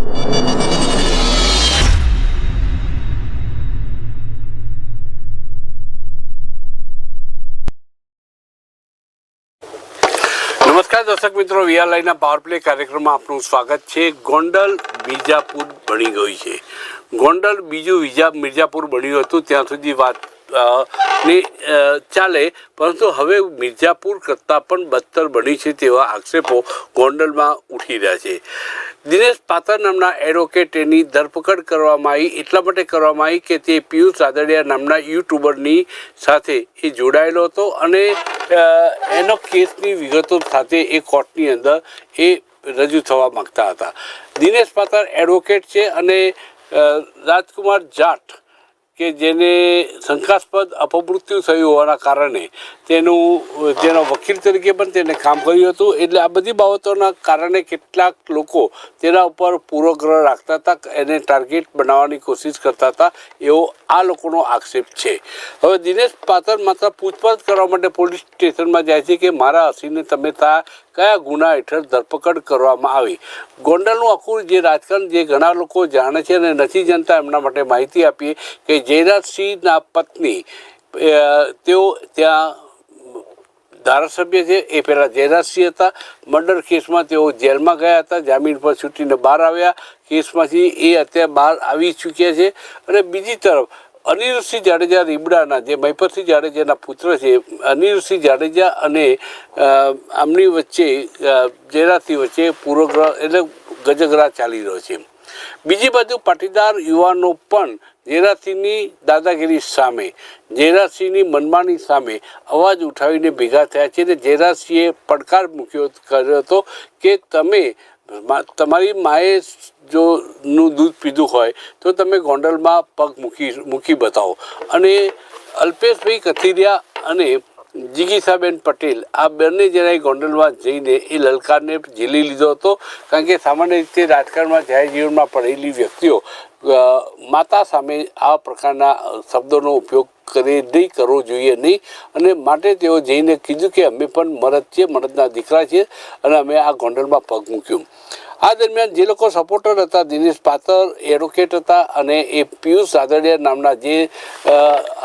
નમસ્કાર દર્શક મિત્રો વીઆરઆઈના પાવર પ્લે કાર્યક્રમમાં આપનું સ્વાગત છે. ગોંડલ બીજાપુર બની ગયું છે. ગોંડલ બીજું વિજા મિર્જાપુર બન્યું હતું. ત્યાં સુધી વાત ની ચાલે. પરંતુ હવે મિર્ઝાપુર કરતાં પણ બદતર બની છે તેવા આક્ષેપો ગોંડલમાં ઉઠી રહ્યા છે. દિનેશ પાતર નામના એડવોકેટની ધરપકડ કરવામાં આવી. એટલા માટે કરવામાં આવી કે તે પિયુષ રાદડિયા નામના યુટ્યુબરની સાથે એ જોડાયેલો હતો અને એનો કેસની વિગતો સાથે એ કોર્ટની અંદર એ રજૂ થવા માંગતા હતા. દિનેશ પાતર એડવોકેટ છે અને રાજકુમાર જાટ કે જેને શંકાસ્પદ અપમૃત્યુ થયું હોવાના કારણે તેનું, તેનો વકીલ તરીકે પણ તેને કામ કર્યું હતું. એટલે આ બધી બાબતોના કારણે કેટલાક લોકો તેના ઉપર પૂર્વગ્રહ રાખતા હતા, એને ટાર્ગેટ બનાવવાની કોશિશ કરતા હતા. એવો આ લોકોનો આક્ષેપ છે. હવે દિનેશ પાત્ર માત્ર પૂછપરછ કરવા માટે પોલીસ સ્ટેશનમાં જાય છે કે મારા હસીને તમે તા કયા ગુના હેઠળ ધરપકડ કરવામાં આવી? ગોંડલનું આખું જે રાજકારણ જે ઘણા લોકો જાણે છે અને નથી જાણતા, એમના માટે માહિતી આપીએ કે જયરાજસિંહના પત્ની તેઓ ત્યાં ધારાસભ્ય છે. એ પહેલાં જયરાજસિંહ હતા. મર્ડર કેસમાં તેઓ જેલમાં ગયા હતા. જામીન પર છૂટીને બહાર આવ્યા. કેસમાંથી એ અત્યારે બહાર આવી ચૂક્યા છે. અને બીજી તરફ, અનિરુદ્ધસિંહ જાડેજા રીબડાના, જે મહિપતસિંહ જાડેજાના પુત્ર છે, અનિરુદ્ધસિંહ જાડેજા અને આમની વચ્ચે જયરાજસિંહ વચ્ચે પૂર્વગ્રહ એટલે ગજગ્રહ ચાલી રહ્યો છે. બીજી બાજુ પાટીદાર યુવાનો પણ જયરાજસિંહની દાદાગીરી સામે ઝેરાસિંહની મનમાની સામે અવાજ ઉઠાવીને ભેગા થયા છે. અને ઝેરાસિંહે પડકાર મૂક્યો કર્યો હતો કે તમે તમારી માએ જો નું દૂધ પીધું હોય તો તમે ગોંડલમાં પગ મૂકી મૂકી બતાવો. અને અલ્પેશભાઈ કથિરિયા અને જિગીસાબેન પટેલ, આ બંને જણાએ ગોંડલમાં જઈને એ લલકારને ઝીલી લીધો હતો, કારણ કે સામાન્ય રીતે રાજકારણમાં જાહેર જીવનમાં પડેલી વ્યક્તિઓ માતા સામે આ પ્રકારના શબ્દોનો ઉપયોગ કરે નહીં, કરવો જોઈએ નહીં. અને માટે તેઓ જઈને કીધું કે અમે પણ મરદ છીએ, મરદના દીકરા છીએ, અને અમે આ ગોંડલમાં પગ મૂક્યું. આ દરમિયાન જે લોકો સપોર્ટર હતા, દિનેશ પાતર એડવોકેટ હતા અને એ પિયુષ રાદડિયા નામના જે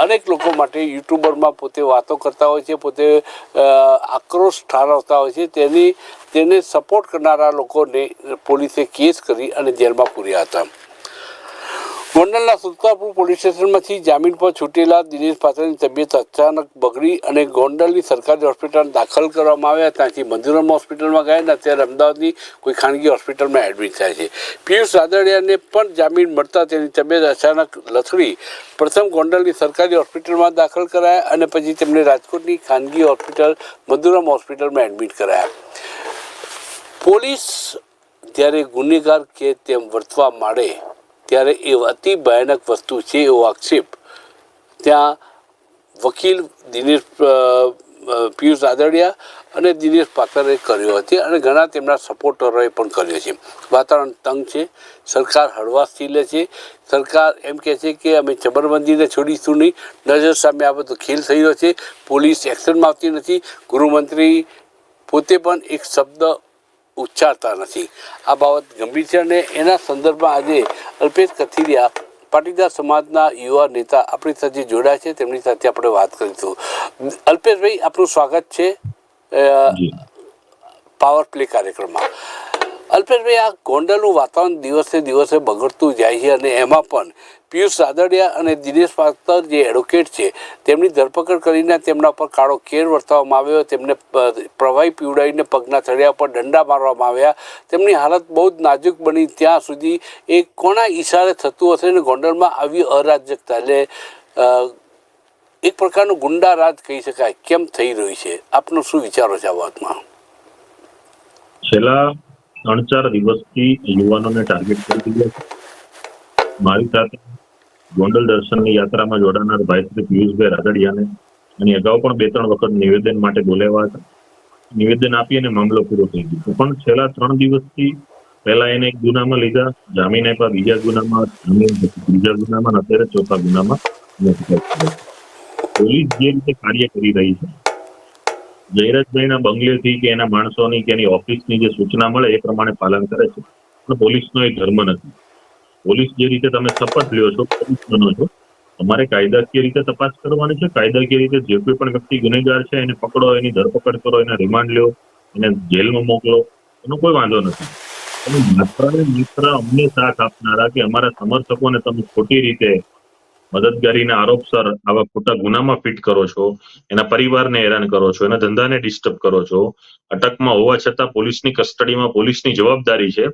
અનેક લોકો માટે યુટ્યુબરમાં પોતે વાતો કરતા હોય છે, પોતે આક્રોશ ઠારવતા હોય છે. તેની, તેને સપોર્ટ કરનારા લોકોને પોલીસે કેસ કરી અને જેલમાં પૂર્યા હતા. ગોંડલના સુલતાપુર પોલીસ સ્ટેશનમાંથી જામીન પર છૂટેલા દિનેશ પાત્રની તબિયત અચાનક બગડી અને ગોંડલની સરકારી હોસ્પિટલ દાખલ કરવામાં આવ્યા. ત્યાંથી મંદિરમ હોસ્પિટલમાં ગયા અને અત્યારે અમદાવાદની કોઈ ખાનગી હોસ્પિટલમાં એડમિટ થયા છે. પિયુષ રાદડિયાને પણ જામીન મળતા તેની તબિયત અચાનક લથડી. પ્રથમ ગોંડલની સરકારી હોસ્પિટલમાં દાખલ કરાયા અને પછી તેમને રાજકોટની ખાનગી હોસ્પિટલ મધુરમ હોસ્પિટલમાં એડમિટ કરાયા. પોલીસ જ્યારે ગુનેગાર કે તેમ વર્તવા માંડે ત્યારે એ અતિ ભયાનક વસ્તુ છે એવો આક્ષેપ. ત્યાં વકીલ દિનેશ પિયુષ રાદડિયા અને દિનેશ પાકરે કર્યો હતી અને ઘણા તેમના સપોર્ટરોએ પણ કર્યો છે. વાતાવરણ તંગ છે, સરકાર હળવાશથી લે છે. સરકાર એમ કહે છે કે અમે ચબરબંધીને છોડીશું નહીં. નજર સામે આ બધો ખેલ થઈ રહ્યો છે. પોલીસ એક્શનમાં આવતી નથી. ગૃહમંત્રી પોતે પણ એક શબ્દ ઉચ્ચારતા નથી. આ બાબત ગંભીર છે અને એના સંદર્ભમાં આજે અલ્પેશ કથિરિયા પાટીદાર સમાજના યુવા નેતા આપણી સાથે જોડાયા છે. તેમની સાથે આપણે વાત કરીશું. અલ્પેશભાઈ આપનું સ્વાગત છે પાવર પ્લે કાર્યક્રમમાં. અલ્પેશભાઈ, આ ગોંડલનું વાતાવરણ દિવસે દિવસે બગડતું જાય છે અને એમાં પણ પિયુષ રાદડિયા અને દિનેશ પાત્ર જે એડવોકેટ છે, તેમની ધરપકડ કરીને તેમના પર કાળો કેર વર્તાવવામાં આવ્યો. તેમને પ્રવાહી પીવડાવીને પગના થળિયા પર દંડા મારવામાં આવ્યા. તેમની હાલત બહુ જ નાજુક બની. ત્યાં સુધી એ કોના ઈશારે થતું હશે અને ગોંડલમાં આવી અરાજકતા? એટલે એક પ્રકારનું ગુંડા રાજ કહી શકાય. કેમ થઈ રહ્યું છે? આપનો શું વિચારો છે આ વાતમાં? છેલ્લા ત્રણ ચાર દિવસથી યુવાનોને ટાર્ગેટ કરી દીધા છે. મારી સાથે ગોંડલ દર્શનની યાત્રામાં જોડાનાર ભાઈ શ્રી પિયુષભાઈ રાદડિયાને અને અગાઉ પણ બે ત્રણ વખત નિવેદન માટે બોલાવ્યા હતા. નિવેદન આપી અને મામલો પૂરો થઈ ગયો પણ છેલ્લા ત્રણ દિવસથી પહેલા એને એક ગુનામાં લીધા, જામીન આપ્યા, બીજા ગુનામાં પછી ગુનામાં અત્યારે ચોથા ગુનામાં. પોલીસ જે રીતે કાર્ય કરી રહી છે જયરાજભાઈના બંગલેથી કે એના માણસોની કે એની ઓફિસની જે સૂચના મળે એ પ્રમાણે પાલન કરે છે. પણ પોલીસનો એ ધર્મ નથી. પોલીસ જે રીતે તમે શપથ લ્યો છો, પોલીસ બનો છો, તમારે કાયદાકીય રીતે તપાસ કરવાની છે? કાયદાકીય રીતે જે કોઈ પણ વ્યક્તિ ગુનેગાર છે, એને પકડો, એની ધરપકડ કરો, એને રિમાન્ડ લ્યો, એને જેલમાં મોકલો, એનો કોઈ વાંધો નથી. તમે માત્ર માત્ર અમને સાથ આપનારા કે અમારા સમર્થકોને તમે ખોટી રીતે મદદગારીના આરોપસર આવા ખોટા ગુનામાં ફિટ કરો છો, એના પરિવારને હેરાન કરો છો, એના ધંધાને ડિસ્ટર્બ કરો છો, અટકમાં હોવા છતાં પોલીસની કસ્ટડીમાં પોલીસની જવાબદારી છે.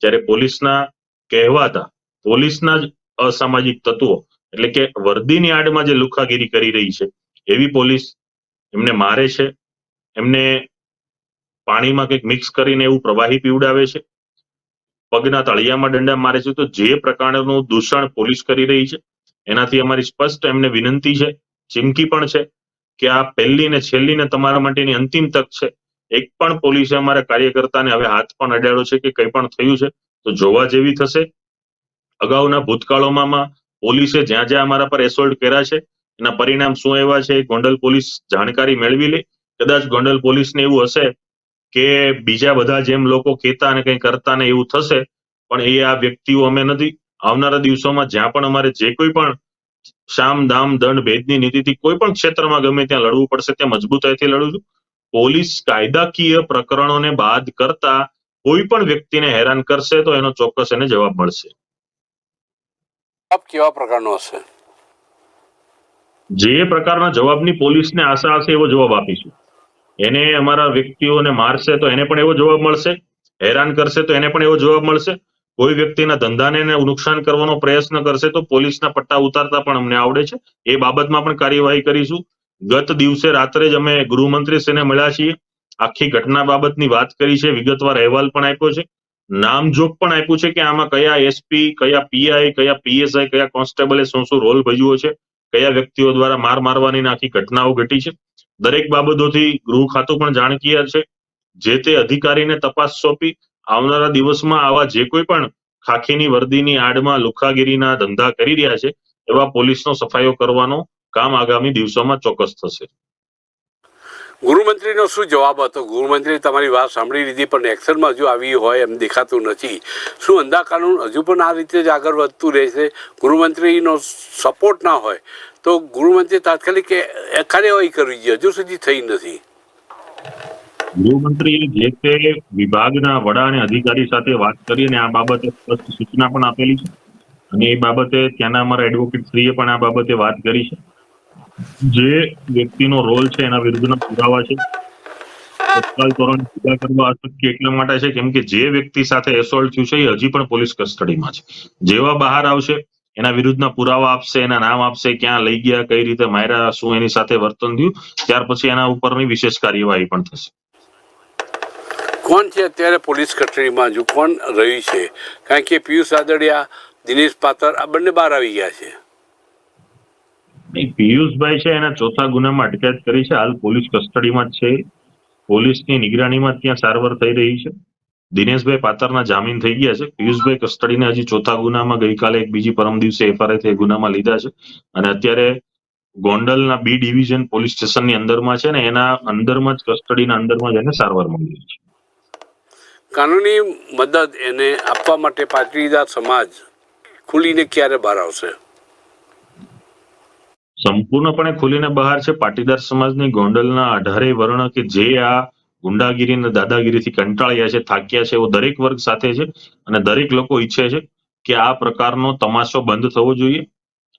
જ્યારે પોલીસના કહેવાતા, પોલીસના જ અસામાજિક તત્વો, એટલે કે વર્દીની આડમાં જે લુખાગીરી કરી રહી છે, એવી પોલીસ એમને મારે છે. એમને પાણીમાં કંઈક મિક્સ કરીને એવું પ્રવાહી પીવડાવે છે. પગના તળિયામાં દંડા મારે છે. તો જે પ્રકારનું દૂષણ પોલીસ કરી રહી છે એનાથી અમારી સ્પષ્ટ એમને વિનંતી છે, ચીમકી પણ છે, કે આ પહેલી ને છેલ્લી ને તમારા માટેની અંતિમ તક છે. એક પણ પોલીસે અમારા કાર્યકર્તાને હવે હાથ પણ અડાડ્યો છે કે કંઈ પણ થયું છે, તો જોવા જેવી થશે. અગાઉના ભૂતકાળોમાં પોલીસે જ્યાં જ્યાં અમારા પર એસોલ્ટ કર્યા છે, એના પરિણામ શું એવા છે ગોંડલ પોલીસ જાણકારી મેળવી લે. કદાચ ગોંડલ પોલીસને એવું હશે કે બીજા બધા જેમ લોકો કહેતા અને કંઈ કરતા ને એવું થશે, પણ એ આ વ્યક્તિઓ અમે નથી. આવનારા દિવસોમાં જ્યાં પણ અમારે જે કોઈ પણ શામ દામ દંડ ભેદની નીતિથી કોઈ પણ ક્ષેત્રમાં ગમે ત્યાં લડવું પડશે ત્યાં મજબૂતાઈથી લડું છું. પોલીસ કાયદાકીય પ્રકરણોને બાદ કરતા કોઈ પણ વ્યક્તિને હેરાન કરશે તો એનો ચોક્કસ એને જવાબ મળશે. આપ કેવા પ્રકારનો હશે? જે પ્રકારના જવાબની પોલીસને આશા હશે એવો જવાબ આપીશું. એને અમારા વ્યક્તિઓને મારશે તો એને પણ એવો જવાબ મળશે. હેરાન કરશે તો એને પણ એવો જવાબ મળશે. કોઈ વ્યક્તિના ધંધાને નુકસાન કરવાનો પ્રયત્ન કરશે તો પોલીસના પટ્ટા ઉતારતા પણ અમને આવડે છે. એ બાબતમાં પણ કાર્યવાહી કરીશું. ગત દિવસે રાત્રે જ અમે ગૃહમંત્રીશ્રીને મળ્યા છીએ. આખી ઘટના બાબતની વાત કરી છે. વિગતવાર અહેવાલ પણ આપ્યો છે. નામજોગ પણ આપ્યું છે કે આમાં કયા એસપી કયા પીઆઈ કયા પીએસઆઈ કયા કોન્સ્ટેબલે શું શું રોલ ભજવ્યો છે, કયા વ્યક્તિઓ દ્વારા માર મારવાની આખી ઘટનાઓ ઘટી છે. દરેક બાબતોથી ગૃહ ખાતું પણ જાણકીય છે. જે તે અધિકારીને તપાસ સોંપી આવનારા દિવસમાં આવા જે કોઈ પણ ખાખીની વર્દીની આડમાં લુખાગીરીના ધંધા કરી રહ્યા છે, એવા પોલીસનો સફાયો કરવાનો કામ આગામી દિવસોમાં ચોક્કસ થશે. ગૃહમંત્રીનો શું જવાબ હતો? ગૃહમંત્રીએ તમારી વાત સાંભળી લીધી, પણ એક્શનમાં હજુ આવી હોય એમ દેખાતું નથી. શું અંધા કાનૂન હજુ પણ આ રીતે જ આગળ વધતું રહેશે? ગૃહમંત્રીનો સપોર્ટ ના હોય તો ગૃહમંત્રી તાત્કાલિક કાર્યવાહી કરવી જોઈએ હજુ સુધી થઈ નથી. ગૃહમંત્રીએ જે તે વિભાગના વડા અને અધિકારી સાથે વાત કરી અને આ બાબતે સ્પષ્ટ સૂચના પણ આપેલી છે. અને એ બાબતે ત્યાંના અમારા એડવોકેટ શ્રીએ પણ આ બાબતે વાત કરી છે. જે વ્યક્તિનો રોલ છે એના વિરુદ્ધના પુરાવા છે. તત્કાલ ધોરણે જુદા કરવા અશક્ય એટલા માટે છે કેમ કે જે વ્યક્તિ સાથે એસોલ્ટ થયું છે એ હજી પણ પોલીસ કસ્ટડીમાં છે. જેવા બહાર આવશે, એના વિરુદ્ધના પુરાવા આપશે, એના નામ આપશે, ક્યાં લઈ ગયા, કઈ રીતે માર્યા, શું એની સાથે વર્તન થયું, ત્યાર પછી એના ઉપરની વિશેષ કાર્યવાહી પણ થશે. કોણ છે અત્યારે પોલીસ કસ્ટડીમાં હજુ કોણ રહ્યું છે? કારણ કે પિયુષ આદડિયા, દિનેશ પાતર, આ બંને બહાર આવી ગયા છે. પિયુષભાઈ છે, એના ચોથા ગુનામાં અટકાયત કરી છે. હાલ પોલીસ કસ્ટડીમાં જ છે. પોલીસની નિગરાણીમાં જ ત્યાં સારવાર થઈ રહી છે. દિનેશભાઈ પાતરના જામીન થઈ ગયા છે. પિયુષભાઈ કસ્ટડીને હજી ચોથા ગુનામાં ગઈકાલે એક બીજી પરમ દિવસે એફઆરઆઈ થઈ ગુનામાં લીધા છે. અને અત્યારે ગોંડલના બી ડિવિઝન પોલીસ સ્ટેશનની અંદરમાં છે ને એના અંદરમાં જ, કસ્ટડીના અંદરમાં જ એને સારવાર મળી છે. કાનૂની મદદ એને આપવા માટે પાટીદાર સમાજ ખુલીને ક્યારે બહાર આવશે? સંપૂર્ણપણે ખુલીને બહાર છે પાટીદાર સમાજની ગોંડલના અઢારે વર્ણ કે જે આ ગુંડાગીરી અને દાદાગીરીથી કંટાળ્યા છે, થાક્યા છે એવો દરેક વર્ગ સાથે છે અને દરેક લોકો ઈચ્છે છે કે આ પ્રકારનો તમાશો બંધ થવો જોઈએ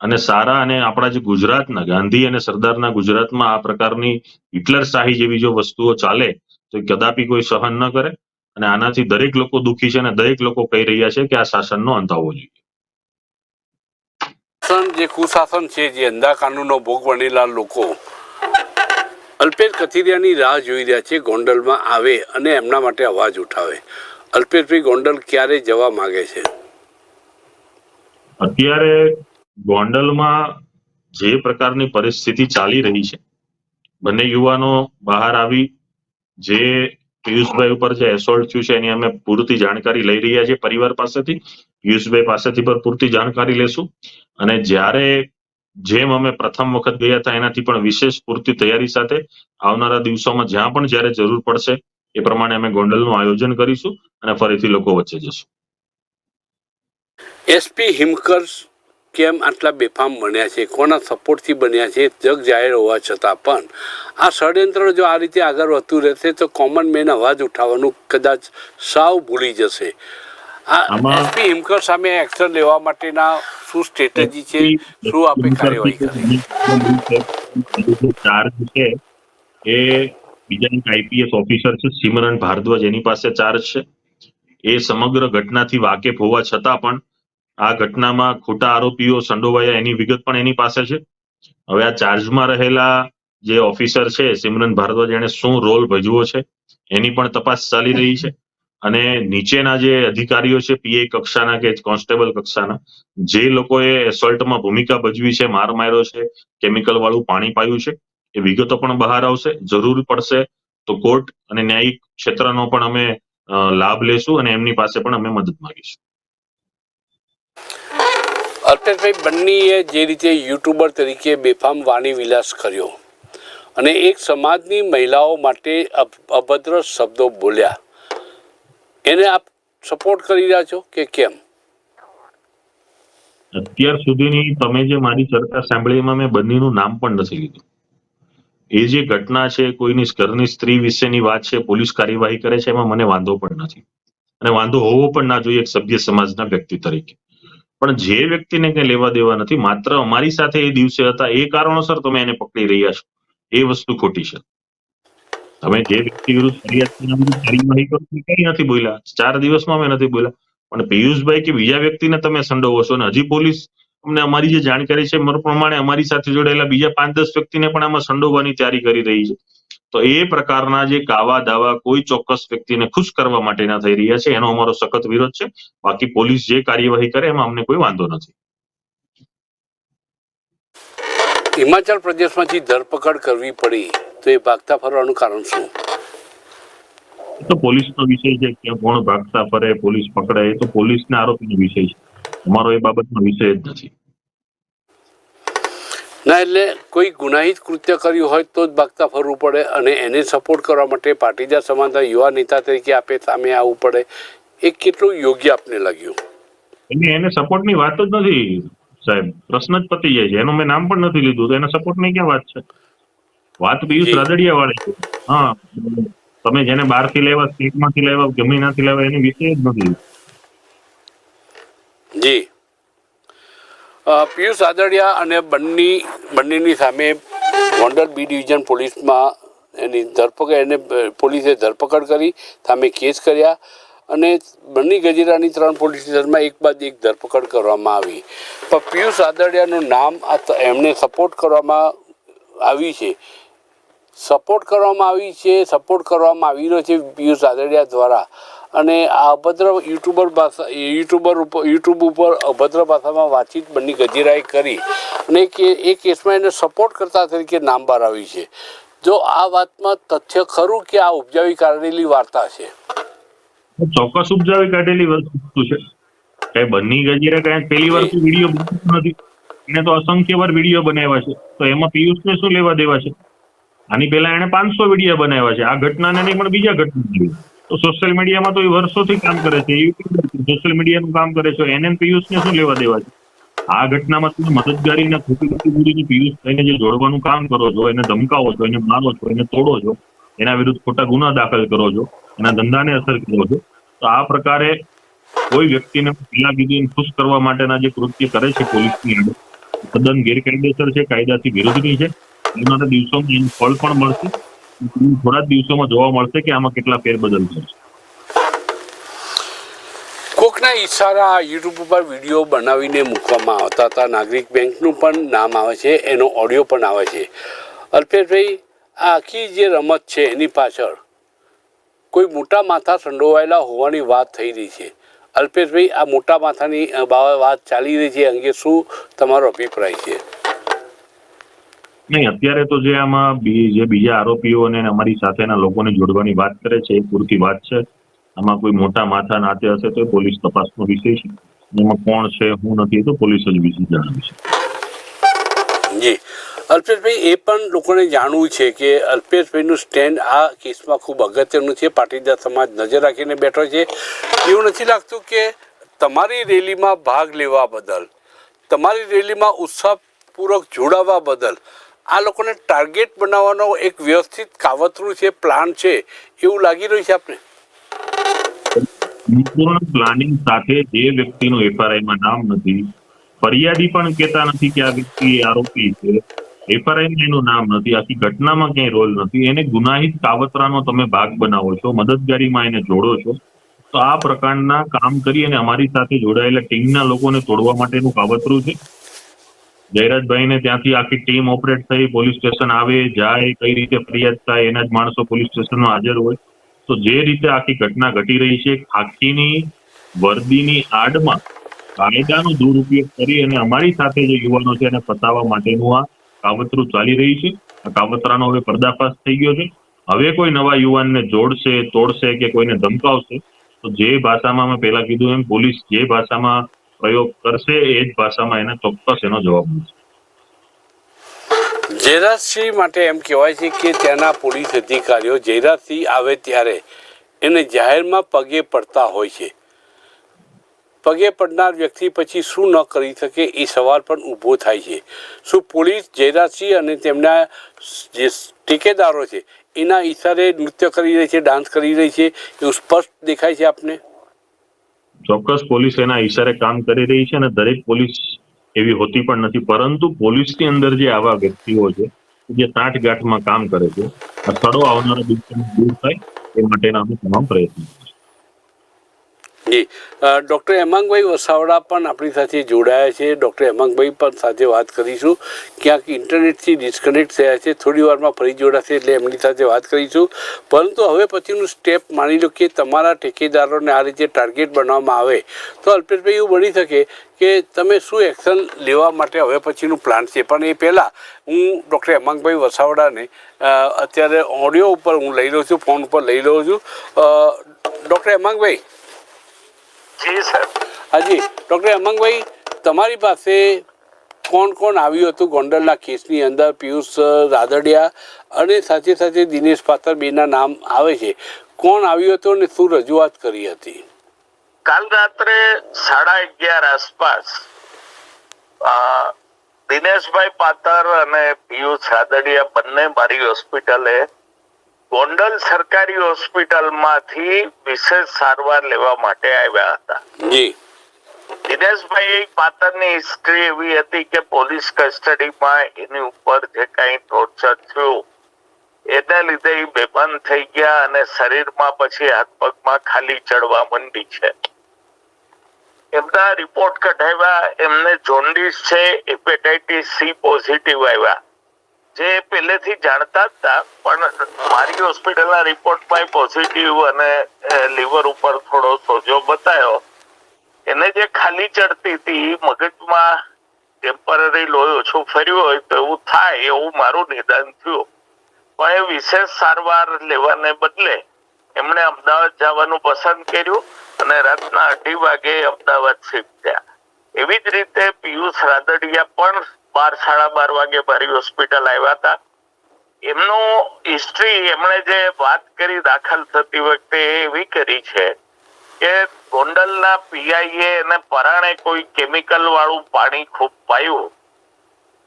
અને સારા અને આપણા જે ગુજરાતના, ગાંધી અને સરદારના ગુજરાતમાં આ પ્રકારની હિટલર શાહી જેવી જો વસ્તુઓ ચાલે તો કદાપી કોઈ સહન ન કરે. અને આનાથી દરેક લોકો દુઃખી છે અને દરેક લોકો કહી રહ્યા છે કે આ શાસનનો અંત આવવો જોઈએ. શાસન જે કુશાસન છે જે અંધા કાનૂનનો ભોગ બનેલા લોકો અલ્પેશ કથિરિયાની રાહ જોઈ રહ્યા છે ગોંડલમાં આવે અને એમના માટે અવાજ ઉઠાવે. અલ્પેશભાઈ ગોંડલ ક્યારે જવા માંગે છે? અત્યારે ગોંડલમાં જે પ્રકારની પરિસ્થિતિ ચાલી રહી છે બંને યુવાનો બહાર આવી જે પિયુષભાઈ ઉપર જે એસોલ્ટ થયું છે એની અમે પૂરતી જાણકારી લઈ રહ્યા છીએ પરિવાર પાસેથી. પિયુષભાઈ પાસેથી પણ પૂરતી જાણકારી લેશું. અને જ્યારે જેમ અમે પ્રથમ વખત ગયા હતા, એનાથી પણ વિશેષ પૂરતી તૈયારી સાથે આવનારા દિવસોમાં જ્યાં પણ જ્યારે જરૂર પડશે, એ પ્રમાણે અમે ગોંડલનું આયોજન કરીશું અને ફરીથી લોકો વચ્ચે જશું. એસપી હિમકર કેમ આટલા બેફામ બન્યા છે? કોના સપોર્ટથી બન્યા છે? જગ જાહેર હોવા છતાં પણ. આ ષડયંત્ર જો આ રીતે આગળ વધતું રહેશે તો કોમન મેન અવાજ ઉઠાવવાનું કદાચ સાવ ભૂલી જશે. આ એસપી હિમકર સામે એક્શન લેવા માટેના શું સ્ટ્રેટેજી છે? શું આપણે કાર્યવાહી કરી? છે એ બીજા એક આઈપીએસ ઓફિસર છે સિમરન ભારદ્વાજ. એની પાસે ચાર્જ છે. એ સમગ્ર ઘટનાથી વાકેફ હોવા છતાં પણ આ ઘટનામાં ખોટા આરોપીઓ સંડોવાયા એની વિગત પણ એની પાસે છે. હવે આ ચાર્જમાં રહેલા જે ઓફિસર છે, સિમરન ભારદ્વાજ એને શું રોલ ભજવો છે, એની પણ તપાસ ચાલી રહી છે. અને નીચેના જે અધિકારીઓ છે પીએ કક્ષાના કે કોન્સ્ટેબલ કક્ષાના, જે લોકોએ એસોલ્ટમાં ભૂમિકા ભજવી છે, માર માર્યો છે, કેમિકલ વાળું પાણી પાયું છે, એ વિગતો પણ બહાર આવશે. જરૂર પડશે તો કોર્ટ અને ન્યાયિક ક્ષેત્રનો પણ અમે લાભ લેશું અને એમની પાસે પણ અમે મદદ માંગીશું. અલ્પેશભાઈ બંનેએ જે રીતે યુટ્યુબર તરીકે બેફામ વાણી વિલાસ કર્યો અને એક સમાજની મહિલાઓ માટે અભદ્ર શબ્દો બોલ્યા. એને આપ સપોર્ટ કરી રહ્યા છો કે કેમ? અત્યાર સુધીની તમે જે મારી ચર્ચા સાંભળી એમાં મેં બંનેનું નામ પણ નથી લીધું. એ જે ઘટના છે, કોઈની ઘરની સ્ત્રી વિશેની વાત છે, પોલીસ કાર્યવાહી કરે છે, એમાં મને વાંધો પણ નથી. અને વાંધો હોવો પણ ના જોઈએ એક સભ્ય સમાજના વ્યક્તિ તરીકે. પણ જે વ્યક્તિને કંઈ લેવા દેવા નથી, માત્ર અમારી સાથે એ દિવસે હતા. એ કારણોસર તમે એને પકડી રહ્યા છો. એ વસ્તુ ખોટી છે. તમે જે વ્યક્તિ વિરુદ્ધ કઈ નથી બોલ્યા. ચાર દિવસમાં અમે નથી બોલ્યા. પણ પિયુષભાઈ કે બીજા વ્યક્તિને તમે સંડોવો છો અને હજી પોલીસ અમને અમારી જે જાણકારી છે, પ્રમાણે અમારી સાથે જોડાયેલા બીજા પાંચ દસ વ્યક્તિને પણ આમાં સંડોવવાની તૈયારી કરી રહી છે. તો એ પ્રકારના જે કાવા દાવા કોઈ ચોક્કસ વ્યક્તિને ખુશ કરવા માટેના થઈ રહ્યા છે એનો અમારો સખત વિરોધ છે. બાકી પોલીસ જે કાર્યવાહી કરે એમાં અમને કોઈ વાંધો નથી. હિમાચલ પ્રદેશમાં જે ધરપકડ કરવી પડી તો એ ભાગતા ફરવાનું કારણ શું? તો પોલીસનો વિષય છે કે કોણ ભાગતા ફરે પોલીસ પકડે એ તો પોલીસના આરોપીનો વિષય છે. અમારો એ બાબતનો વિષય જ નથી. ના એટલે કોઈ ગુનાહિત કૃત્ય કર્યું હોય તો જ ભાગતા ફરવું પડે અને એને સપોર્ટ કરવા માટે પાટીદાર સમાજના યુવા નેતા તરીકે આપે સામે આવવું પડે. એ કેટલું યોગ્ય આપને લાગ્યું? એને સપોર્ટની વાત જ નથી સાહેબ. પ્રશ્ન જ પતી જાય છે. એનું મેં નામ પણ નથી લીધું. તો એના સપોર્ટની ક્યાં વાત છે? વાત પિયુષ. રાદડિયા વાળી છે. હા. તમે જેને બહારથી લેવા સ્ટેટમાંથી લેવા ગમીનાથી લેવા એની વિશે જ નથી. જી. પિયુષ આદડિયા અને બંની બંનેની સામે ગોંડલ બી ડિવિઝન પોલીસમાં એની ધરપકડ, એને પોલીસે ધરપકડ કરી, સામે કેસ કર્યા અને બંને ગજેરાની ત્રણ પોલીસ સ્ટેશનમાં એક બાદ એક ધરપકડ કરવામાં આવી. પણ પિયુષ આદડિયાનું નામ એમને સપોર્ટ કરવામાં આવી છે. સપોર્ટ કરવામાં આવી છે, સપોર્ટ કરવામાં આવી રહ્યો છે પિયુષ આદડિયા દ્વારા. અને આ અભદ્ર યુટ્યુબર ભાષા યુટ્યુબર ઉપર યુટ્યુબ ઉપર અભદ્ર ભાષામાં વાતચીત બંને ગજેરાએ કરી. અને એ કેસમાં એને સપોર્ટ કરતા તરીકે નામ બહાર આવ્યું છે. જો આ વાતમાં તથ્ય ખરું કે આ ઉપજાવી કાઢેલી વાર્તા છે? ચોક્કસ ઉપજાવી કાઢેલી વસ્તુ છે. કઈ બંની ગજીરે કઈ પહેલી વાર વીડિયો નથી. એને તો અસંખ્ય વાર વીડિયો બનાવ્યા છે. તો એમાં પિયુષને શું લેવા દેવા છે? આની પહેલા એને પાંચસો વીડિયો બનાવ્યા છે. આ ઘટનાને નહીં પણ બીજા ઘટના તો સોશિયલ મીડિયામાં તો એ વર્ષોથી કામ કરે છે સોશિયલ મીડિયાનું કામ કરે છે, એને પિયુષને શું લેવા દેવા છે? આ ઘટનામાં તમે મદદગારી ખોટી ખોટી બોલીને પિયુષ થઈને જે જોડવાનું કામ કરો છો, એને ધમકાવો છો, એને મારો છો, એને તોડો છો, એના વિરુદ્ધ ખોટા ગુના દાખલ કરો છો, એના ધંધાને અસર કરો છો, તો આ પ્રકારે કોઈ વ્યક્તિને પહેલા કીધું ખુશ કરવા માટેના જે કૃત્ય કરે છે પોલીસની આગળ, તદ્દન ગેરકાયદેસર છે, કાયદાથી વિરોધની છે આવનારા દિવસોમાં એનું ફળ પણ મળશે. થોડા દિવસોમાં જોવા મળશે કે આમાં કેટલા ફેરબદલ થશે કોકના ઈશારા યુટ્યુબ ઉપર વીડિયો બનાવીને મૂકવામાં આવતા હતા. નાગરિક બેંકનું પણ નામ આવે છે, એનો ઓડિયો પણ આવે છે. અલ્પેશભાઈ, આ આખી જે રમત છે, એની પાછળ કોઈ મોટા માથા સંડોવાયેલા હોવાની વાત થઈ રહી છે. અલ્પેશભાઈ, આ મોટા માથાની વાત ચાલી રહી છે અંગે શું તમારો અભિપ્રાય છે? નહીં, અત્યારે તો જે આમાં જે બીજા આરોપીઓ અને અમારી સાથેના લોકોને જોડવાની વાત કરે છે, એ પૂરતી વાત છે. આમાં કોઈ મોટા માથા નાતે હશે તો પોલીસ તપાસનો વિષય છે. એમાં કોણ છે, હું નથી તો પોલીસ જ વિશે જણાવી છે. જી. અલ્પેશભાઈ, એ પણ લોકોને જાણવું છે કે અલ્પેશભાઈનું સ્ટેન્ડ આ કેસમાં ખૂબ અગત્યનું છે. પાટીદાર સમાજ નજર રાખીને બેઠો છે. એવું નથી લાગતું કે તમારી રેલીમાં ભાગ લેવા બદલ, તમારી રેલીમાં ઉત્સાહપૂર્વક જોડાવા બદલ આ લોકોને ટાર્ગેટ બનાવવાનો એક વ્યવસ્થિત કાવતરું છે પ્લાન છે, એવું લાગી રહ્યું છે આપને? પ્લાનિંગ સાથે જે વ્યક્તિનું એફઆરઆઈમાં નામ નથી, ફરિયાદી પણ કહેતા નથી કે આ વ્યક્તિ આરોપી છે. એફઆરઆઈમાં એનું નામ નથી, આખી ઘટનામાં ક્યાંય રોલ નથી. એને ગુનાહિત કાવતરાનો તમે ભાગ બનાવો છો, મદદગારીમાં એને જોડો છો, તો આ પ્રકારના કામ કરી અને અમારી સાથે જોડાયેલા ટીમના લોકોને તોડવા માટેનું કાવતરું છે. જયરાજભાઈને ત્યાંથી આખી ટીમ ઓપરેટ થઈ, પોલીસ સ્ટેશન આવે, જાય, કઈ રીતે ફરિયાદ થાય, એના જ માણસો પોલીસ સ્ટેશનમાં હાજર હોય. તો જે રીતે આખી ઘટના ઘટી રહી છે, ખાખીની વર્દીની આડમાં કાયદાનો દુરુપયોગ કરી અને અમારી સાથે જે યુવાનો છે એને ફસાવવા માટેનું આ કાવતરું ચાલી રહી છે. આ કાવતરાનો હવે પર્દાફાશ થઈ ગયો છે. હવે કોઈ નવા યુવાનને જોડશે, તોડશે કે કોઈને ધમકાવશે, તો જે ભાષામાં મેં પહેલા કીધું એમ, પોલીસ જે ભાષામાં પ્રયોગ કરશે એ જ ભાષામાં એને ચોક્કસ એનો જવાબ મળશે. જયરાજસિંહ માટે એમ કહેવાય છે કે ત્યાંના પોલીસ અધિકારીઓ જયરાજસિંહ આવે ત્યારે એને જાહેરમાં પગે પડતા હોય છે. પગે પડનાર વ્યક્તિ પછી શું ન કરી શકે એ સવાલ પણ ઊભો થાય છે. શું પોલીસ જયરાજસિંહ અને તેમના જે ટેકેદારો છે એના ઈશારે નૃત્ય કરી રહી છે, ડાન્સ કરી રહી છે, એવું સ્પષ્ટ દેખાય છે આપને? ચોક્કસ પોલીસ એના ઈશારે કામ કરી રહી છે અને દરેક પોલીસ એવી હોતી પણ નથી પરંતુ પોલીસની અંદર જે આવા વ્યક્તિઓ છે, જે ગાંઠમાં કામ કરે છે, આ સ્થળો આવનારા દિવસોમાં દૂર થાય એ માટેના અમે તમામ પ્રયત્નો. જી. ડૉક્ટર હેમાંગભાઈ વસાવડા પણ આપણી સાથે જોડાયા છે. ડૉક્ટર હેમાંગભાઈ પણ સાથે વાત કરીશું. ક્યાંક ઇન્ટરનેટથી ડિસ્કનેક્ટ થયા છે. થોડી વારમાં ફરી જોડાશે એટલે એમની સાથે વાત કરીશું. પરંતુ હવે પછીનું સ્ટેપ માની લો કે તમારા ઠેકેદારોને આ રીતે ટાર્ગેટ બનાવવામાં આવે, તો અલ્પેશભાઈ એવું બની શકે કે તમે શું એક્શન લેવા માટે હવે પછીનું પ્લાન છે? પણ એ પહેલાં હું ડૉક્ટર હેમાંગભાઈ વસાવડાને અત્યારે ઓડિયો ઉપર હું લઈ રહ્યો છું ફોન ઉપર લઈ રહ્યો છું. ડૉક્ટર હેમાંગભાઈ જી સાહેબ. હાજી ડૉક્ટર અમંગભાઈ તમારી પાસે કોણ કોણ આવ્યું હતું ગોંડલના કેસની અંદર? પિયુષ રાદડિયા અને સાથે સાથે દિનેશ પાત્ર બેના નામ આવે છે. કોણ આવ્યું હતું અને શું રજૂઆત કરી હતી? કાલ રાત્રે સાડા અગિયાર આસપાસ દિનેશભાઈ પાતર અને પિયુષ રાદડિયા બંને મારી હોસ્પિટલે ગોંડલ સરકારી હોસ્પિટલમાંથી વિશેષ સારવાર લેવા માટે આવ્યા હતા. જી. દિનેશભાઈ પાતરની હિસ્ટ્રી એવી હતી કે પોલીસ કસ્ટડીમાં એની ઉપર જે કઈ ટોર્ચર થયું એને લીધે એ બેભાન થઈ ગયા અને શરીરમાં પછી હાથ પગમાં ખાલી ચડવા માંડી છે. એમના રિપોર્ટ કઢાવ્યા એમને જોન્ડિસ છે હેપેટાઇટિસ સી પોઝિટિવ આવ્યા. જે પહેલેથી જાણતા જ હતા, પણ મારી હોસ્પિટલના રિપોર્ટમાં પોઝિટિવ અને લીવર ઉપર થોડો સોજો બતાવ્યો એને જે ખાલી ચડતી હતી મગજમાં ટેમ્પરરી લોહી ઓછું ફર્યું હોય તો એવું થાય, એવું મારું નિદાન થયું. પણ એ વિશેષ સારવાર લેવાને બદલે એમણે અમદાવાદ જવાનું પસંદ કર્યું અને રાતના અઢી વાગે અમદાવાદ શિફ્ટ થયા. એવી જ રીતે પિયુષ રાદડિયા પણ બાર સાડા બાર વાગે મારી હોસ્પિટલ આવ્યા હતા. એમનું હિસ્ટ્રી એમણે જે વાત કરી દાખલ થતી વખતે એવી કરી છે કે ગોંડલના પીઆઈએ એને પરાણે કોઈ કેમિકલ વાળું પાણી ખૂબ પાયું.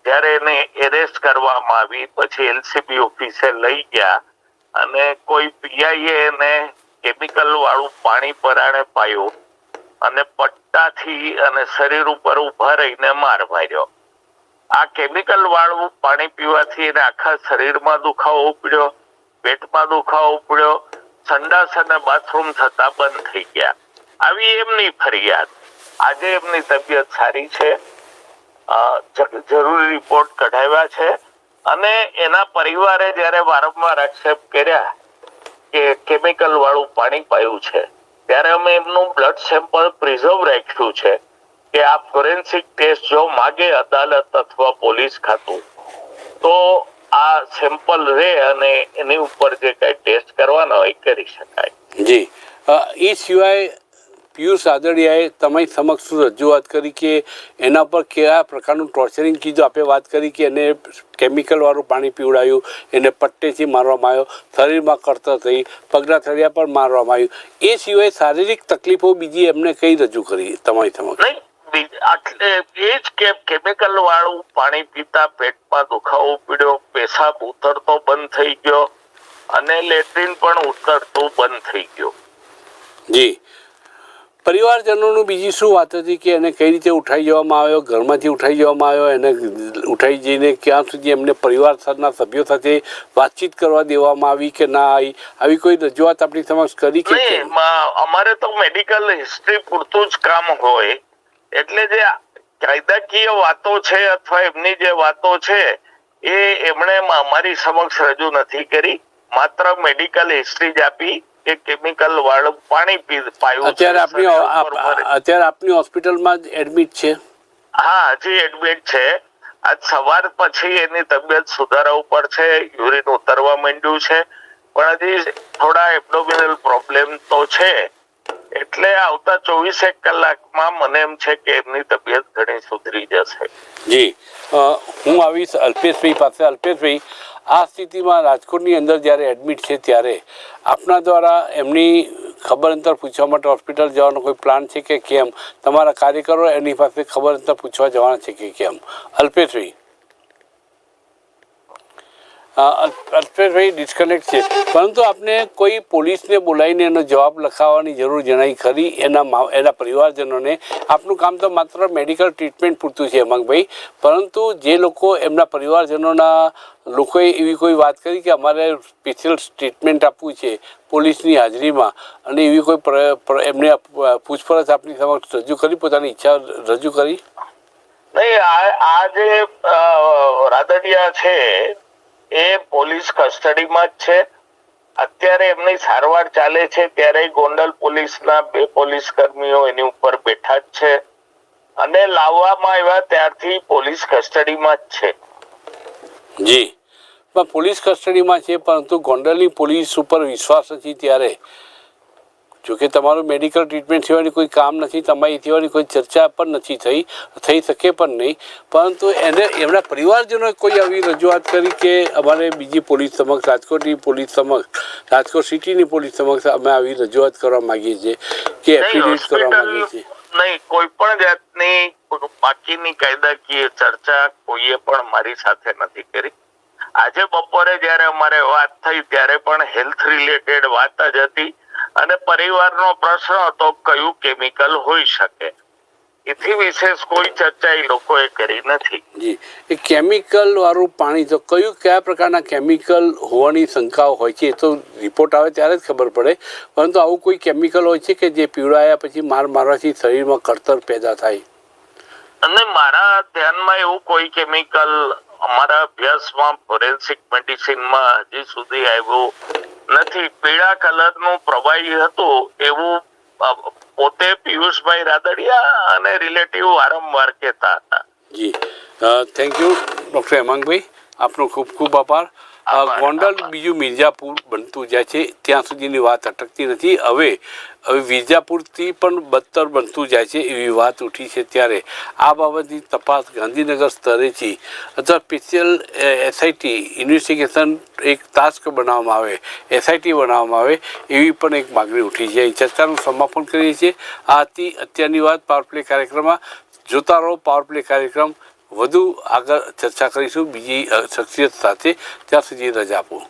ત્યારે એને એરેસ્ટ કરવામાં આવી, પછી એલસીબી ઓફિસે લઈ ગયા અને કોઈ પીઆઈએ એને કેમિકલ વાળું પાણી પરાણે પાયું અને પટ્ટાથી અને શરીર ઉપર ઊભા રહીને માર માર્યો. આ કેમિકલ વાળું પાણી પીવાથી એને આખા શરીરમાં દુખાવો ઉપડ્યો, પેટમાં દુખાવો ઉપડ્યો, સંડાસ અને બાથરૂમ થતા બંધ થઈ ગયા. આવી એમની ફરિયાદ. આજે એમની તબિયત સારી છે. જરૂરી રિપોર્ટ કઢાવ્યા છે. અને એના પરિવારે જ્યારે વારંવાર આક્ષેપ કર્યા કે કેમિકલ વાળું પાણી પાયું છે, ત્યારે અમે એમનું બ્લડ સેમ્પલ પ્રિઝર્વ રાખ્યું છે. કે આ ફોરેન્સિક ટેસ્ટ જો માગે અદાલત અથવા પોલીસ ખાતું તો આ સેમ્પલ રહે અને એની ઉપર જે કઈ ટેસ્ટ કરવાનો હોય કરી શકાય. જી. એ સિવાય પિયુષ આદડિયાએ તમારી સમક્ષ શું રજૂઆત કરી કે એના પર કયા પ્રકારનું ટોર્ચરિંગ કીધું આપણે વાત કરી કે એને કેમિકલવાળું પાણી પીવડાયું એને પટ્ટેથી મારવામાં આવ્યો શરીરમાં કરતર થઈ પગના થળિયા પર મારવામાં આવ્યું. એ સિવાય શારીરિક તકલીફો બીજી એમને કઈ રજૂ કરી તમારી સમક્ષ? એ જ કે કેમિકલ વાળું પાણી પીતા પેટમાં દુખાવો પીડ્યો પેશાબ ઉતરતો બંધ થઈ ગયો અને લેટ્રિન પણ ઉતરતું બંધ થઈ ગયું. જી. પરિવારજનોનું બીજી શું વાત હતી કે એને કઈ રીતે ઉઠાઈ જવામાં આવ્યો ઘરમાંથી ઉઠાઈ જવામાં આવ્યો એને ઉઠાઈ જઈને ક્યાં સુધી એમને પરિવાર સાથના સભ્યો સાથે વાતચીત કરવા દેવામાં આવી કે ના આવી? આવી કોઈ રજૂઆત આપણી સમક્ષ કરી કે કેમ? અમારે તો મેડિકલ હિસ્ટ્રી પૂરતું જ કામ હોય. એટલે જે કાયદાકીય વાતો છે અથવા એમની જે વાતો છે એ એમણે અમારી સમક્ષ રજૂ નથી કરી. માત્ર મેડિકલ હિસ્ટ્રી જ આપી કે કેમિકલ વાળું પાણી પાયું અત્યારે આપની. અત્યારે આપની હોસ્પિટલમાં જ એડમિટ છે? હા હજી એડમિટ છે. આજ સવાર પછી એની તબિયત સુધારા ઉપર છે યુરિન ઉતરવા માંડ્યું છે. પણ હજી થોડા એબડોમિનલ પ્રોબ્લેમ તો છે. એટલે આવતા ચોવીસેક કલાકમાં મને એમ છે કે એમની તબિયત ઘણી સુધરી જશે. જી. હું આવીશ અલ્પેશભાઈ પાસે. અલ્પેશભાઈ, આ સ્થિતિમાં રાજકોટની અંદર જ્યારે એડમિટ છે ત્યારે આપના દ્વારા એમની ખબર અંતર પૂછવા માટે હોસ્પિટલ જવાનો કોઈ પ્લાન છે કે કેમ? તમારા કાર્યકરો એની પાસે ખબર અંતર પૂછવા જવાના છે કે કેમ? અલ્પેશભાઈ. અલ્પેશભાઈ ડિસ્કનેક્ટ છે. પરંતુ આપને કોઈ પોલીસને બોલાવીને એનો જવાબ લખાવવાની જરૂર જણાઈ ખરી? એના એના પરિવારજનોને? આપનું કામ તો માત્ર મેડિકલ ટ્રીટમેન્ટ પૂરતું છે, હેમાંગભાઈ. પરંતુ જે લોકો એમના પરિવારજનોના લોકોએ એવી કોઈ વાત કરી કે અમારે સ્પેશિયલ ટ્રીટમેન્ટ આપવું છે પોલીસની હાજરીમાં અને એવી કોઈ એમને પૂછપરછ આપની સમક્ષ રજૂ કરી, પોતાની ઈચ્છા રજૂ કરી? નહીં, આ જે રાદડિયા છે એ પોલીસ કસ્ટડીમાં જ છે. અત્યારે એમની સારવાર ચાલે છે ત્યારે ગોંડલ પોલીસના બે પોલીસ કર્મીઓ એની ઉપર બેઠા જ છે. અને લાવવામાં આવ્યા ત્યારથી પોલીસ કસ્ટડીમાં જ છે. જી. પોલીસ કસ્ટડીમાં છે, પરંતુ ગોંડલની પોલીસ ઉપર વિશ્વાસ નથી ત્યારે જોકે તમારું મેડિકલ ટ્રીટમેન્ટ સિવાયની કોઈ કામ નથી તમારી સિવાયની કોઈ ચર્ચા પણ નથી થઈ થઈ શકે પણ નહીં. પરંતુ એને એમના પરિવારજનોએ કોઈ આવી રજૂઆત કરી કે અમારે બીજી પોલીસ સમક્ષ રાજકોટની પોલીસ સમક્ષ રાજકોટ સિટીની પોલીસ સમક્ષ અમે આવી રજૂઆત કરવા માગીએ છીએ કે એફિડેવિટ કરવા માગીએ છીએ? નહીં કોઈ પણ જાતની બાકીની કાયદાકીય ચર્ચા કોઈએ પણ મારી સાથે નથી કરી. આજે બપોરે જ્યારે અમારે વાત થઈ ત્યારે પણ હેલ્થ રિલેટેડ વાત જ હતી. અને પરિવારનો પ્રશ્ન હતો કયું કેમિકલ હોઈ શકે. એથી વિશેષ કોઈ ચર્ચા એ લોકોએ કરી નથી. જી. એ કેમિકલ વાળું પાણી તો કયું કયા પ્રકારના કેમિકલ હોવાની શંકાઓ હોય છે એ તો રિપોર્ટ આવે ત્યારે જ ખબર પડે. પરંતુ આવું કોઈ કેમિકલ હોય છે કે જે પીવડાયા પછી માર મારવાથી શરીરમાં કળતર પેદા થાય? અને મારા ધ્યાનમાં એવું કોઈ કેમિકલ અમારા અભ્યાસમાં ફોરેન્સિક મેડિસિનમાં હજી સુધી આવ્યું નથી. પીળા કલરનું પ્રવાહી હતું એવું પોતે પિયુષભાઈ રાદડિયા અને રિલેટિવ વારંવાર કહેતા હતા. જી. થેન્ક યુ ડૉક્ટર હેમાંગભાઈ. આપનો ખૂબ ખૂબ આભાર, ગોંડલ બીજું મિર્જાપુર બનતું જાય છે. ત્યાં સુધીની વાત અટકતી નથી. હવે હવે વિજાપુરથી પણ બદતર બનતું જાય છે એવી વાત ઉઠી છે ત્યારે. આ બાબતની તપાસ ગાંધીનગર સ્તરેથી અથવા સ્પેશિયલ એસઆઈટી ઇન્વેસ્ટિગેશન એક ટાસ્ક બનાવવામાં આવે એસઆઈટી બનાવવામાં આવે એવી પણ એક માગણી ઉઠી છે. ચર્ચાનું સમાપન કરીએ છીએ. આ હતી અત્યારની વાત પાવર પ્લે કાર્યક્રમમાં. જોતા રહો પાવર પ્લે કાર્યક્રમ. વધુ આગળ ચર્ચા કરીશું. બીજી શખ્સિયત સાથે ત્યાં સુધી રજા આપો.